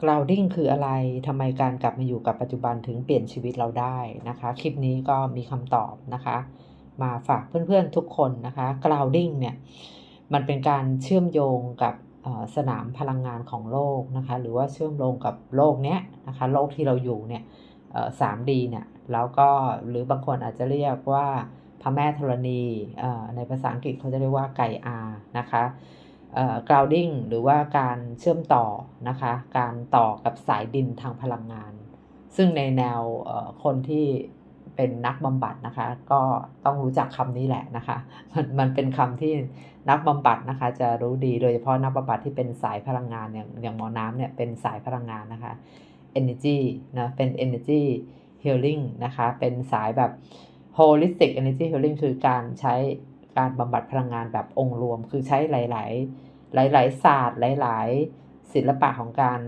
grounding คืออะไรทำไมการกลับมาอยู่กับปัจจุบันถึงเปลี่ยนชีวิตเราได้นะคะ คลิปนี้ก็มีคำตอบนะคะ มาฝากเพื่อนๆทุกคนนะคะ grounding เนี่ยมันเป็นการเชื่อมโยงกับสนามพลังงานของโลกนะคะ หรือว่าเชื่อมโยงกับโลกเนี้ยนะคะ โลกที่เราอยู่เนี่ยสามดีเนี่ยแล้วก็หรือบางคนอาจจะเรียกว่าพระแม่ธรณีในภาษาอังกฤษเขาจะเรียกว่าไกอานะคะ grounding หรือว่าการเชื่อมต่อนะคะ การต่อกับสายดินทางพลังงาน ซึ่งในแนวคนที่เป็นนักบำบัดนะคะ ก็ต้องรู้จักคำนี้แหละนะคะ มันมันเป็นคำที่นักบำบัดนะคะ จะรู้ดีโดยเฉพาะนักบำบัดที่เป็นสายพลังงานอย่างอย่างหมอน้ำเนี่ยเป็นสายพลังงานนะคะ energy นะเป็น energy healing นะคะ เป็นสายแบบ holistic energy healing คือการใช้ การบำบัดพลังงานแบบองค์รวม คือใช้หลาย ๆ หลาย ๆ ศาสตร์หลาย ๆ ศิลปะของการ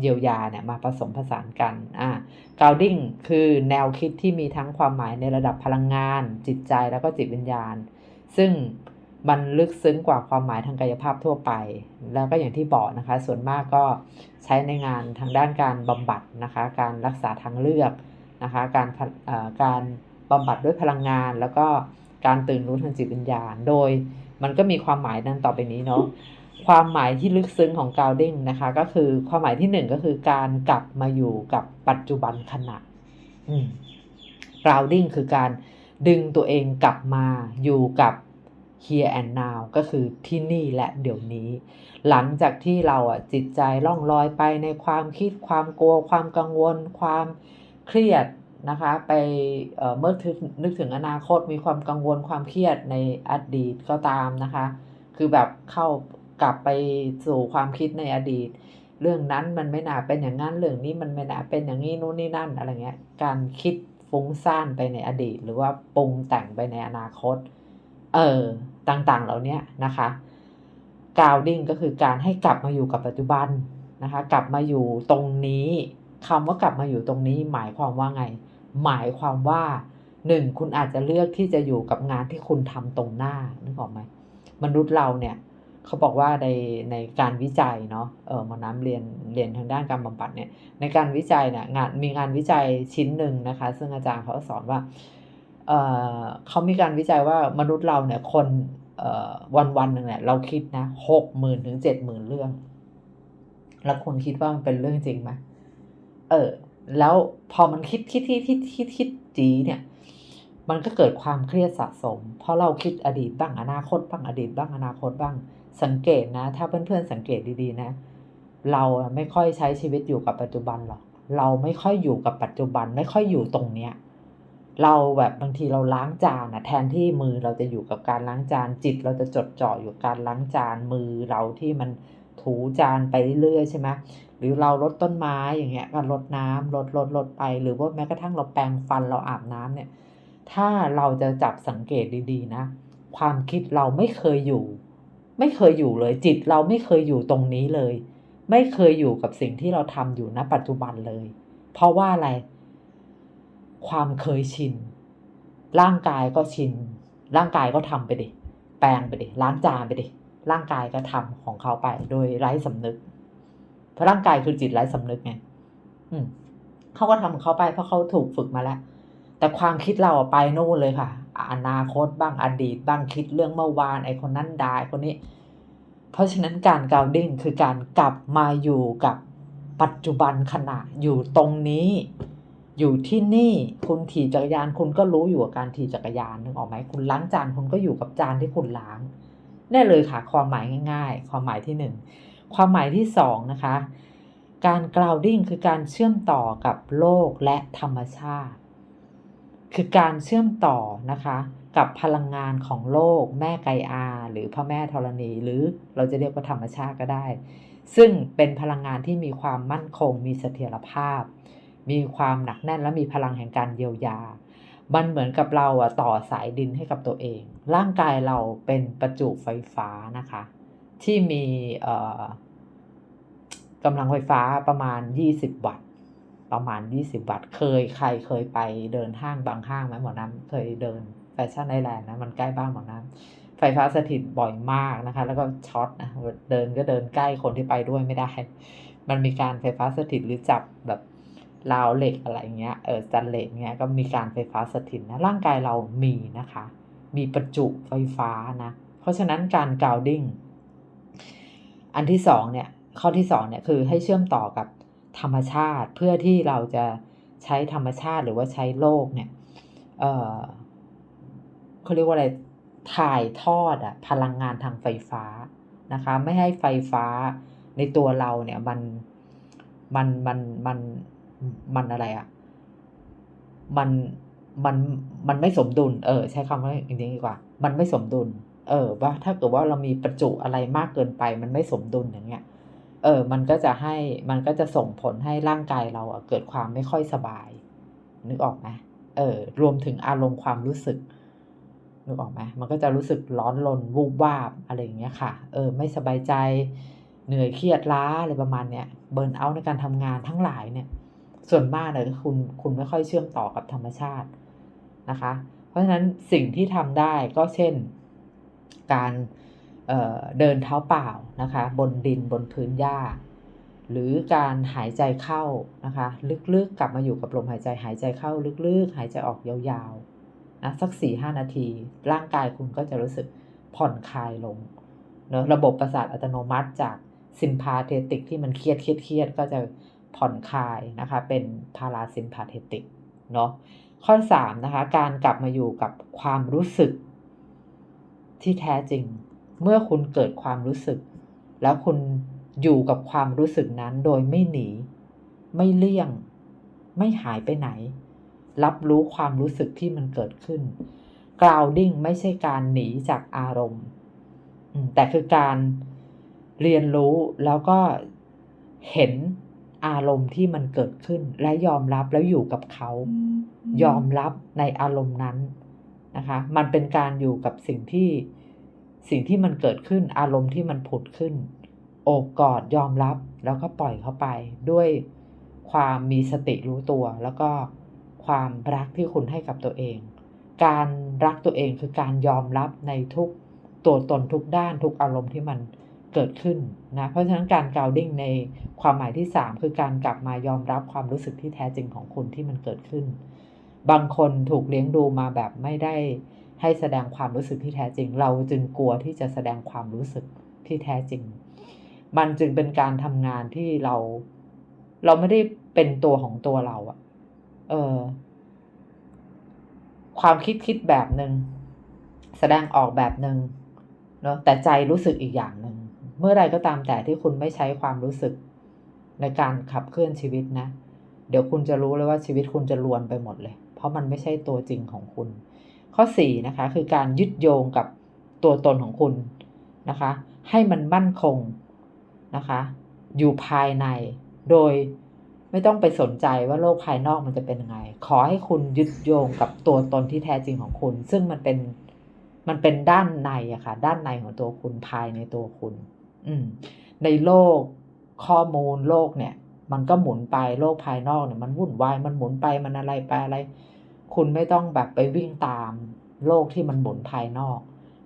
เยียวยาเนี่ยมาผสมผสานกันอ่า grounding คือแนวคิดที่มีทั้งความหมายในระดับพลังงาน จิตใจแล้วก็จิตวิญญาณ ซึ่งมันลึกซึ้งกว่าความหมายทางกายภาพทั่วไป แล้วก็อย่างที่บอกนะคะ ส่วนมากก็ใช้ในงานทางด้านการบำบัดนะคะ การรักษาทางเลือกนะคะ การการบำบัดด้วยพลังงานแล้วก็ การตื่นรู้ทางจิตวิญญาณ โดยมันก็มีความหมายนั้นต่อไปนี้เนาะความหมายที่ลึกซึ้งของ grounding นะคะ ก็คือความหมายที่หนึ่งก็คือการกลับมาอยู่กับปัจจุบันขณะ grounding คือการดึงตัวเองกลับมาอยู่กับ here and now ก็คือที่นี่และเดี๋ยวนี้ หลังจากที่เราอะจิตใจล่องลอยไปในความคิดความกลัว ความกังวล ความเครียด นะคะ ไปเมื่อนึกถึงอนาคตมีความกังวลความเครียดในอดีตก็ตามนะคะ คือแบบเข้ากลับไปสู่ความคิดในอดีต เรื่องนั้นมันไม่น่าเป็นอย่างนั้นเรื่องนี้มันไม่น่าเป็นอย่างนี้นู่นนี่นั่นอะไรเงี้ยการคิดฟุ้งซ่านไปในอดีต หรือว่าปรุงแต่งไปในอนาคต เออต่างๆเหล่านี้นะคะ grounding ก็คือการให้กลับมาอยู่กับปัจจุบันนะคะ กลับมาอยู่ตรงนี้คำว่ากลับมาอยู่ตรงนี้หมายความว่าไง หมายความว่าหนึ่งคุณอาจจะเลือกที่จะอยู่กับงานที่คุณทำตรงหน้านึกออกไหมมนุษย์เราเนี่ยเขาบอกว่าในในการวิจัยเนาะเออมาน้ำเรียนเรียนทางด้านการบำบัดเนี่ยในการวิจัยเนี่ยงานมีงานวิจัยชิ้นหนึ่งนะคะ ซึ่งอาจารย์เขาสอนว่าเออเขามีการวิจัยว่ามนุษย์เราเนี่ยคนเอ่อวันวันหนึ่งเนี่ยเราคิดนะหกหมื่นถึงเจ็ดหมื่นเรื่อง แล้วคุณคิดว่ามันเป็นเรื่องจริงไหมเออ แล้วพอมันคิดคิดที่คิดคิดคิดจีเนี่ย มันก็เกิดความเครียดสะสม เพราะเราคิดอดีตบ้างอนาคตบ้างอดีตบ้างอนาคตบ้าง สังเกตนะ ถ้าเพื่อนๆสังเกตดีๆนะ เราไม่ค่อยใช้ชีวิตอยู่กับปัจจุบันหรอก เราไม่ค่อยอยู่กับปัจจุบันไม่ค่อยอยู่ตรงเนี้ยเราแบบบางทีเราล้างจานนะแทนที่มือเราจะอยู่กับการล้างจานจิต เราจะจดจ่ออยู่การล้างจานมือเราที่มันถูจานไปเรื่อยใช่ไหม หรือเราลดต้นไม้อย่างเงี้ยก็ลดน้ำลดลดลดไป หรือว่าแม้กระทั่งเราแปรงฟันเราอาบน้ำเนี่ย ถ้าเราจะจับสังเกตดีๆ นะ ความคิดเราไม่เคยอยู่ ไม่เคยอยู่เลยจิตเราไม่เคยอยู่ตรงนี้เลย ไม่เคยอยู่กับสิ่งที่เราทำอยู่ณปัจจุบันเลย เพราะว่าอะไร ความเคยชิน ร่างกายก็ชิน ร่างกายก็ทำไปดิแปลงไปดิล้างจานไปดิร่างกายก็ทำของเขาไปโดยไร้สำนึก เพราะร่างกายคือจิตไร้สำนึกไงอืมเขาก็ทำเขาไปเพราะเขาถูกฝึกมาแล้ว แต่ความคิดเราไปนู่นเลยค่ะ อนาคตบ้างอดีตบ้างคิดเรื่องเมื่อวานไอ้คนนั้นดายคนนี้ เพราะฉะนั้นการกาวดิ้งคือการกลับมาอยู่กับปัจจุบันขณะอยู่ตรงนี้ อยู่ที่นี่คุณถีจักรยานคุณก็รู้อยู่กับการถีจักรยานนึกออกไหมคุณล้างจานคุณก็อยู่กับจานที่คุณล้างนี่เลยค่ะความหมายง่าย ๆ ความหมายที่หนึ่ง ความหมายที่สองนะคะ การ grounding คือการเชื่อมต่อกับโลกและธรรมชาติ คือการเชื่อมต่อนะคะ กับพลังงานของโลก แม่ไกอา หรือพระแม่ธรณี หรือเราจะเรียกว่าธรรมชาติก็ได้ ซึ่งเป็นพลังงานที่มีความมั่นคง มีเสถียรภาพ มีความหนักแน่นและมีพลังแห่งการเยียวยามันเหมือนกับเราอะต่อสายดินให้กับตัวเอง ร่างกายเราเป็นประจุไฟฟ้านะคะ ที่มีกำลังไฟฟ้าประมาณ 20 วัตต์ ประมาณ 20 วัตต์ เคยใครเคยไปเดินห้างบางห้างไหมหมอน้ำเคยเดินแฟชั่นไอแลนด์นะมันใกล้บ้านหมอน้ำไฟฟ้าสถิตบ่อยมากนะคะ แล้วก็ช็อตนะเดินก็เดินใกล้คนที่ไปด้วยไม่ได้ มันมีการไฟฟ้าสถิตหรือจับแบบราวเหล็กอะไรเงี้ย เออจันเหล็กเงี้ย ก็มีการไฟฟ้าสถิตนะ ร่างกายเรามีนะคะ มีประจุไฟฟ้านะ เพราะฉะนั้นการกาวดิ้ง อันที่สองเนี่ยข้อที่สองเนี่ยคือให้เชื่อมต่อกับธรรมชาติเพื่อที่เราจะใช้ธรรมชาติหรือว่าใช้โลกเนี่ยเออเขาเรียกว่าอะไรถ่ายทอดอะพลังงานทางไฟฟ้านะคะ ไม่ให้ไฟฟ้าในตัวเราเนี่ยมันมันมันมันมันอะไรอะมันมันมันไม่สมดุล เออ ใช้คำว่าอย่างนี้ดีกว่า มันไม่สมดุล เออว่าถ้าเกิดว่าเรามีประจุอะไรมากเกินไป มันไม่สมดุลอย่างเงี้ย เออ มันก็จะให้มันก็จะส่งผลให้ร่างกายเราเกิดความไม่ค่อยสบาย นึกออกไหมเออ รวมถึงอารมณ์ความรู้สึกนึกออกไหมมันก็จะรู้สึกร้อนรนวูบวาบอะไรอย่างเงี้ยค่ะ เออ ไม่สบายใจ เหนื่อยเครียดล้าอะไรประมาณเนี้ย เบิร์นเอาท์ในการทำงานทั้งหลายเนี่ย ส่วนมากเนี่ยคุณคุณไม่ค่อยเชื่อมต่อกับธรรมชาตินะคะ เพราะฉะนั้นสิ่งที่ทำได้ก็เช่น การเเดินเท้าเปล่านะคะบนดินบนพื้นหญ้า หรือการหายใจเข้านะคะลึกๆกลับมาอยู่กับลมหายใจหายใจเข้าลึกๆ หายใจออกยาวๆนะสักสี่ห้านาที ร่างกายคุณก็จะรู้สึกผ่อนคลายลงเนอะระบบประสาทอัตโนมัติจากซิมพาเทติกที่มันเครียดเครียดเครียดก็จะผ่อนคลายนะคะเป็นพาราซิมพาเทติกเนาะข้อ3นะคะการกลับมาอยู่กับความรู้สึก ที่แท้จริง เมื่อคุณเกิดความรู้สึก แล้วคุณอยู่กับความรู้สึกนั้นโดยไม่หนี ไม่เลี่ยง ไม่หายไปไหน รับรู้ความรู้สึกที่มันเกิดขึ้น grounding ไม่ใช่การหนีจากอารมณ์ แต่คือการเรียนรู้แล้วก็เห็นอารมณ์ที่มันเกิดขึ้นและยอมรับแล้วอยู่กับเขา ยอมรับในอารมณ์นั้น นะคะมันเป็นการอยู่กับสิ่งที่สิ่งที่มันเกิดขึ้นอารมณ์ที่มันผุดขึ้น โอบกอดยอมรับแล้วก็ปล่อยเข้าไปด้วยความมีสติรู้ตัว แล้วก็ความรักที่คุณให้กับตัวเอง การรักตัวเองคือการยอมรับในทุกตัวตนทุกด้านทุกอารมณ์ที่มันเกิดขึ้นนะเพราะฉะนั้นการกาวดิ้งในความหมายที่ 3 คือการกลับมายอมรับความรู้สึกที่แท้จริงของคุณที่มันเกิดขึ้น บางคนถูกเลี้ยงดูมาแบบไม่ได้ให้แสดงความรู้สึกที่แท้จริง เราจึงกลัวที่จะแสดงความรู้สึกที่แท้จริง มันจึงเป็นการทำงานที่เรา เราไม่ได้เป็นตัวของตัวเราอะเออ ความคิดคิดแบบหนึง่งแสดงออกแบบหนึง่งเนาะแต่ใจรู้สึกอีกอย่างหนึ่งเมื่อไรก็ตามแต่ที่คุณไม่ใช้ความรู้สึกในการขับเคลื่อนชีวิตนะ เดี๋ยวคุณจะรู้เลยว่าชีวิตคุณจะลวนไปหมดเลย เพราะมันไม่ใช่ตัวจริงของคุณ ข้อ4นะคะคือการยึดโยงกับตัวตนของคุณนะคะ ให้มันมั่นคงนะคะ อยู่ภายในโดยไม่ต้องไปสนใจว่าโลกภายนอกมันจะเป็นยังไง ขอให้คุณยึดโยงกับตัวตนที่แท้จริงของคุณ ซึ่งมันเป็นมันเป็นด้านในอะค่ะ ด้านในของตัวคุณภายในตัวคุณ อืม ในโลกข้อมูลโลกเนี่ย มันก็หมุนไปโลกภายนอกเนี่ย มันวุ่นวายมันหมุนไปมันอะไรไปอะไร คุณไม่ต้องแบบไปวิ่งตามโลกที่มันหมุนภายนอก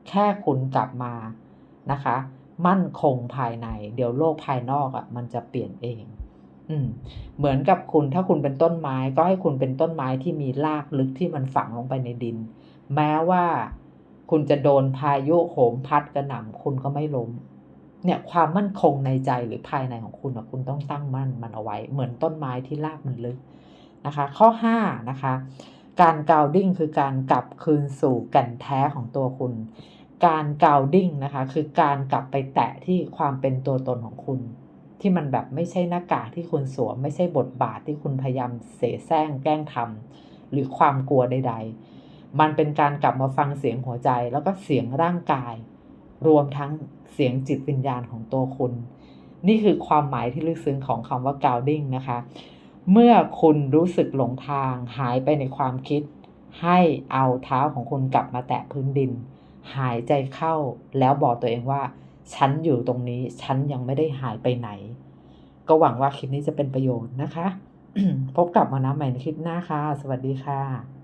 แค่คุณกลับมานะคะ มั่นคงภายใน เดี๋ยวโลกภายนอกอะ่ะ มันจะเปลี่ยนเอง อืม เหมือนกับคุณถ้าคุณเป็นต้นไม้ ก็ให้คุณเป็นต้นไม้ที่มีรากลึกที่มันฝังลงไปในดิน แม้ว่าคุณจะโดนพายุโหมพัดกระหน่ำคุณก็ไม่ล้ม เนี่ยความมั่นคงในใจหรือภายในของคุณนะคุณต้องตั้งมั่นมันเอาไว้ เหมือนต้นไม้ที่รากมันลึกนะคะ ข้อ5นะคะ การกาวดิ้งคือการกลับคืนสู่แก่นแท้ของตัวคุณ การกาวดิ้งนะคะ คือการกลับไปแตะที่ความเป็นตัวตนของคุณ ที่มันแบบไม่ใช่หน้ากากที่คุณสวม ไม่ใช่บทบาทที่คุณพยายามเสแสร้งแกล้งทำหรือความกลัวใด ๆ มันเป็นการกลับมาฟังเสียงหัวใจ แล้วก็เสียงร่างกาย รวมทั้งเสียงจิตวิญญาณของตัวคุณ นี่คือความหมายที่ลึกซึ้งของคำว่า grounding นะคะ เมื่อคุณรู้สึกหลงทางหายไปในความคิด ให้เอาเท้าของคุณกลับมาแตะพื้นดิน หายใจเข้าแล้วบอกตัวเองว่า ฉันอยู่ตรงนี้ ฉันยังไม่ได้หายไปไหน ก็หวังว่าคลิปนี้จะเป็นประโยชน์นะคะ พบกลับมานะใหม่ในคลิปหน้าค่ะ สวัสดีค่ะ